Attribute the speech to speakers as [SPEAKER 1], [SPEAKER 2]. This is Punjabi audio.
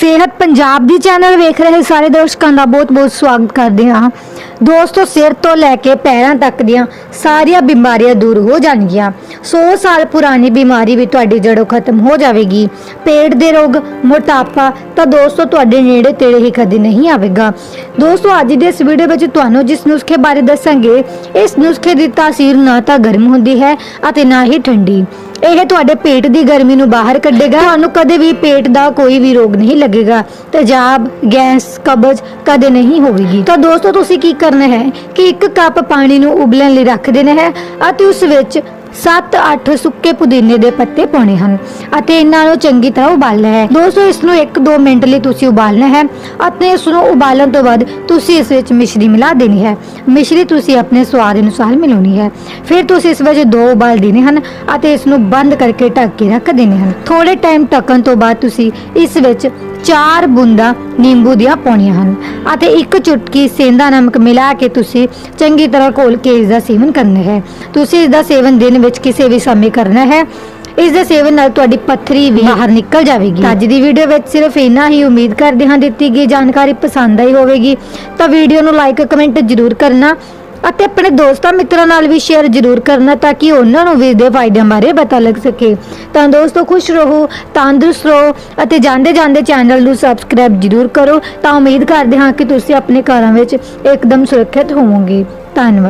[SPEAKER 1] ਸਿਹਤ ਪੰਜਾਬ ਦੀ ਚੈਨਲ ਵੇਖ ਰਹੇ ਸਾਰੇ ਦਰਸ਼ਕਾਂ ਦਾ ਬਹੁਤ-ਬਹੁਤ ਸਵਾਗਤ ਕਰਦੇ ਹਾਂ। ਦੋਸਤੋ ਸਿਰ ਤੋਂ ਲੈ ਕੇ ਪੈਰਾਂ ਤੱਕ ਦੀਆਂ ਸਾਰੀਆਂ ਬਿਮਾਰੀਆਂ ਦੂਰ ਹੋ ਜਾਣਗੀਆਂ। 100 ਸਾਲ ਪੁਰਾਣੀ ਬਿਮਾਰੀ ਵੀ ਤੁਹਾਡੀ ਜੜੋਂ ਖਤਮ ਹੋ ਜਾਵੇਗੀ। ਪੇਟ ਦੇ ਰੋਗ, ਮੋਟਾਪਾ ਤਾਂ ਦੋਸਤੋ ਤੁਹਾਡੇ ਨੇੜੇ ਤੇੜੇ ਹੀ ਕਦੇ ਨਹੀਂ ਆਵੇਗਾ। ਦੋਸਤੋ, ਅੱਜ ਦੇ ਇਸ ਵੀਡੀਓ ਵਿੱਚ ਤੁਹਾਨੂੰ ਜਿਸ ਨੁਸਖੇ ਬਾਰੇ ਦੱਸਾਂਗੇ, ਇਸ ਨੁਸਖੇ ਦੀ ਤਾਸੀਰ ਨਾ ਤਾਂ ਗਰਮ ਹੁੰਦੀ ਹੈ ਅਤੇ ਨਾ ਹੀ ਠੰਡੀ। ਇਹ ਤੁਹਾਡੇ ਪੇਟ ਦੀ ਗਰਮੀ ਨੂੰ ਬਾਹਰ ਕੱਢੇਗਾ। ਤੁਹਾਨੂੰ ਕਦੇ ਵੀ ਪੇਟ ਦਾ ਕੋਈ ਵੀ ਰੋਗ ਨਹੀਂ ਲੱਗੇਗਾ। ਤੇਜ਼ਾਬ, ਗੈਸ, ਕਬਜ਼ ਕਦੇ ਨਹੀਂ ਹੋਵੇਗੀ। ਤਾਂ ਦੋਸਤੋ, ਤੁਸੀਂ ਕੀ ਕਰਨਾ ਹੈ ਕਿ ਇੱਕ ਕੱਪ ਪਾਣੀ ਨੂੰ ਉਬਲਣ ਲਈ ਰੱਖ ਦੇਣਾ ਹੈ ਅਤੇ ਉਸ ਵਿੱਚ 7-8 ਸੁੱਕੇ ਪੁਦੀਨੇ ਦੇ ਪੱਤੇ ਪਾਉਣੇ ਹਨ ਅਤੇ ਇਹਨਾਂ ਨੂੰ ਚੰਗੀ ਤਰ੍ਹਾਂ ਉਬਾਲਣਾ ਹੈ। ਦੋਸਤੋ ਇਸ ਨੂੰ 1-2 ਮਿੰਟ ਲਈ ਤੁਸੀਂ ਉਬਾਲਣਾ ਹੈ ਅਤੇ ਇਸ ਨੂੰ ਉਬਾਲਣ ਤੋਂ ਬਾਅਦ ਤੁਸੀਂ ਇਸ ਵਿੱਚ ਮਿਸ਼ਰੀ ਮਿਲਾ ਦੇਣੀ ਹੈ। ਮਿਸ਼ਰੀ ਤੁਸੀਂ ਆਪਣੇ ਸਵਾਦ ਅਨੁਸਾਰ ਮਿਲਾਉਣੀ ਹੈ। ਫਿਰ ਤੁਸੀਂ ਇਸ ਵਿੱਚ ਦੋ ਉਬਾਲ ਦੇਣੇ ਹਨ ਅਤੇ ਇਸ ਨੂੰ ਬੰਦ ਕਰਕੇ ਢੱਕ ਕੇ ਰੱਖ ਦੇਣੇ ਹਨ। ਥੋੜੇ ਟਾਈਮ ਢੱਕਣ ਤੋਂ ਬਾਅਦ ਤੁਸੀਂ ਇਸ ਵਿੱਚ ਚਾਰ ਬੂੰਦਾਂ ਨਿੰਬੂ ਦੀਆਂ ਪਾਉਣੀਆਂ ਹਨ ਅਤੇ ਇੱਕ ਚੁਟਕੀ ਸੇਂਦਾ ਨਮਕ ਮਿਲਾ ਕੇ ਤੁਸੀਂ ਚੰਗੀ ਤਰ੍ਹਾਂ ਘੋਲ ਕੇ ਇਸ ਦਾ ਸੇਵਨ ਕਰਨਾ ਹੈ। ਤੁਸੀਂ ਇਸ ਦਾ ਸੇਵਨ ਦਿਨ ਵਿੱਚ ਕਿਸੇ ਵੀ ਸਮੇਂ ਕਰਨਾ ਹੈ। ਇਸ ਦੇ ਸੇਵਨ ਨਾਲ ਤੁਹਾਡੀ ਪੱਥਰੀ ਵੀ ਬਾਹਰ ਨਿਕਲ ਜਾਵੇਗੀ। ਅੱਜ ਦੀ ਵੀਡੀਓ ਵਿੱਚ ਸਿਰਫ ਇੰਨਾ ਹੀ ਉਮੀਦ ਕਰਦੇ ਹਾਂ ਦਿੱਤੀ ਗਈ ਜਾਣਕਾਰੀ ਪਸੰਦ ਆਈ ਹੋਵੇਗੀ। ਤਾਂ ਵੀਡੀਓ ਨੂੰ ਲਾਈਕ ਕਮੈਂਟ ਜ਼ਰੂਰ ਕਰਨਾ। ਅਤੇ ਆਪਣੇ ਦੋਸਤਾਂ ਮਿੱਤਰਾਂ ਨਾਲ ਵੀ ਸ਼ੇਅਰ ਜ਼ਰੂਰ ਕਰਨਾ ਤਾਂ ਕਿ ਉਹਨਾਂ ਨੂੰ ਵੀ ਇਸ ਦੇ ਫਾਇਦਿਆਂ ਬਾਰੇ ਪਤਾ ਲੱਗ ਸਕੇ। ਤਾਂ ਦੋਸਤੋ, ਖੁਸ਼ ਰਹੋ, ਤੰਦਰੁਸਤ ਰਹੋ ਅਤੇ ਜਾਂਦੇ ਜਾਂਦੇ ਚੈਨਲ ਨੂੰ ਸਬਸਕ੍ਰਾਈਬ ਜ਼ਰੂਰ ਕਰੋ ਤਾਂ ਉਮੀਦ ਕਰਦੇ ਹਾਂ ਕਿ ਤੁਸੀਂ ਆਪਣੇ ਘਰਾਂ ਵਿੱਚ ਇੱਕਦਮ ਸੁਰੱਖਿਅਤ ਹੋਵੋਗੇ। ਧੰਨਵਾਦ।